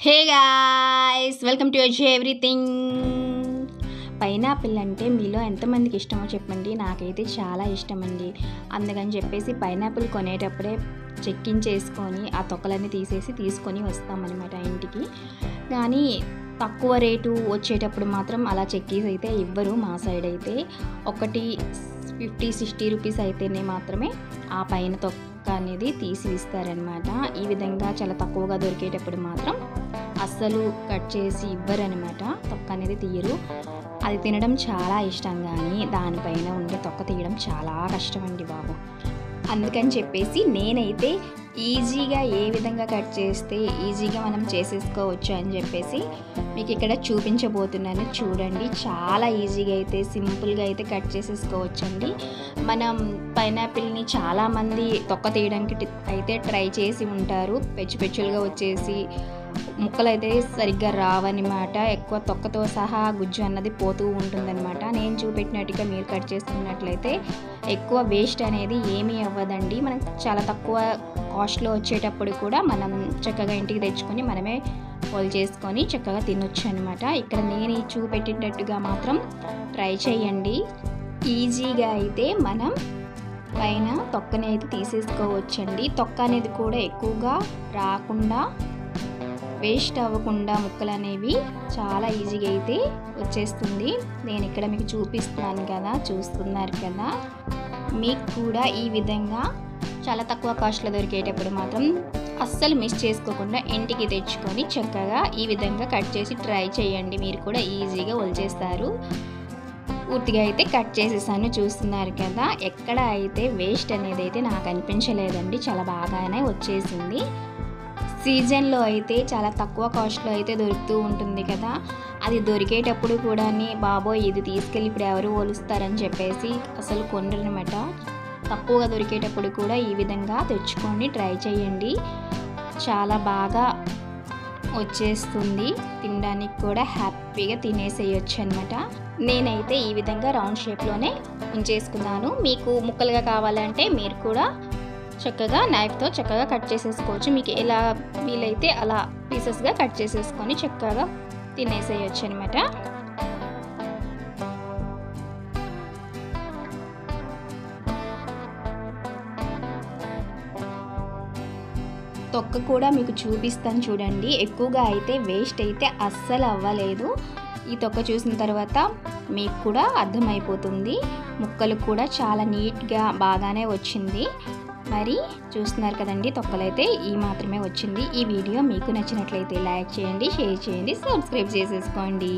Hey guys welcome to వచ్చి everything. Pineapple అంటే మీలో ఎంతమందికి ఇష్టమో చెప్పండి. నాకైతే చాలా ఇష్టం అండి అందుకని చెప్పేసి పైనాపిల్ కొనేటప్పుడే చెక్కించేసుకొని ఆ తొక్కలన్నీ తీసేసి తీసుకొని వస్తామన్నమాట ఇంటికి. కానీ తక్కువ రేటు వచ్చేటప్పుడు మాత్రం అలా చెక్కీస్ అయితే ఇవ్వరు మా సైడ్ అయితే. ఒకటి ఫిఫ్టీ సిక్స్టీ రూపీస్ అయితేనే మాత్రమే ఆ పైన తొక్క అనేది తీసి ఇస్తారనమాట ఈ విధంగా చాలా తక్కువగా దొరికేటప్పుడు మాత్రం అస్సలు కట్ చేసి ఇవ్వరనమాట తొక్క అనేది తీయరు. అది తినడం చాలా ఇష్టం కానీ దానిపైన ఉండే తొక్క తీయడం చాలా కష్టం అండి బాబు. అందుకని చెప్పేసి నేనైతే ఈజీగా ఏ విధంగా కట్ చేస్తే ఈజీగా మనం చేసేసుకోవచ్చు అని చెప్పేసి మీకు ఇక్కడ చూపించబోతున్నాను. చూడండి చాలా ఈజీగా అయితే సింపుల్గా అయితే కట్ చేసేసుకోవచ్చండి. మనం పైనాపిల్ని చాలామంది తొక్క తీయడానికి అయితే ట్రై చేసి ఉంటారు. పెచ్చు పెచ్చులుగా వచ్చేసి ముక్కలు అయితే సరిగ్గా రావన్నమాట ఎక్కువ తొక్కతో సహా గుజ్జు అన్నది పోతూ ఉంటుందన్నమాట. నేను చూపెట్టినట్టుగా మీరు కట్ చేసుకున్నట్లయితే ఎక్కువ వేస్ట్ అనేది ఏమీ అవ్వదండి. మనకు చాలా తక్కువ కాస్ట్లో వచ్చేటప్పుడు కూడా మనం చక్కగా ఇంటికి తెచ్చుకొని మనమే పోల్ చేసుకొని చక్కగా తినొచ్చు అనమాట ఇక్కడ నేను ఈ చూపెట్టినట్టుగా మాత్రం ట్రై చేయండి. ఈజీగా అయితే మనం పైన తొక్కని అయితే తీసేసుకోవచ్చండి. తొక్క అనేది కూడా ఎక్కువగా రాకుండా వేస్ట్ అవ్వకుండా ముక్కలు అనేవి చాలా ఈజీగా అయితే వచ్చేస్తుంది. నేను ఇక్కడ మీకు చూపిస్తున్నాను కదా చూస్తున్నారు కదా. మీకు కూడా ఈ విధంగా చాలా తక్కువ కాస్ట్లో దొరికేటప్పుడు మాత్రం అస్సలు మిస్ చేసుకోకుండా ఇంటికి తెచ్చుకొని చక్కగా ఈ విధంగా కట్ చేసి ట్రై చేయండి. మీరు కూడా ఈజీగా వలిచేస్తారు పూర్తిగా అయితే కట్ చేసేసాను చూస్తున్నారు కదా. ఎక్కడ అయితే వేస్ట్ అనేది అయితే నాకు అనిపించలేదండి. చాలా బాగానే వచ్చేసింది. సీజన్లో అయితే చాలా తక్కువ కాస్ట్లో అయితే దొరుకుతూ ఉంటుంది కదా. అది దొరికేటప్పుడు కూడా బాబోయ్ ఇది తీసుకెళ్ళి ఇప్పుడు ఎవరు పోలుస్తారని చెప్పేసి అసలు కొనరనమాట. తక్కువగా దొరికేటప్పుడు కూడా ఈ విధంగా తెచ్చుకొని ట్రై చేయండి చాలా బాగా వచ్చేస్తుంది. తినడానికి కూడా హ్యాపీగా తినేసేయచ్చు అనమాట నేనైతే ఈ విధంగా రౌండ్ షేప్లోనే ఉంచేసుకున్నాను. మీకు ముక్కలుగా కావాలంటే మీరు కూడా చక్కగా నైఫ్తో చక్కగా కట్ చేసేసుకోవచ్చు. మీకు ఎలా వీలైతే అలా పీసెస్గా కట్ చేసేసుకొని చక్కగా తినేసేయచ్చు అనమాట తొక్క కూడా మీకు చూపిస్తాను చూడండి. ఎక్కువగా అయితే వేస్ట్ అయితే అస్సలు అవ్వలేదు. ఈ తొక్క చూసిన తర్వాత మీకు కూడా అర్థమైపోతుంది. ముక్కలు కూడా చాలా నీట్గా బాగానే వచ్చింది. మరి చూస్తున్నారు కదండి తొక్కలైతే ఈ మాత్రమే వచ్చింది. ఈ వీడియో మీకు నచ్చినట్లయితే లైక్ చేయండి షేర్ చేయండి సబ్స్క్రైబ్ చేసేసుకోండి.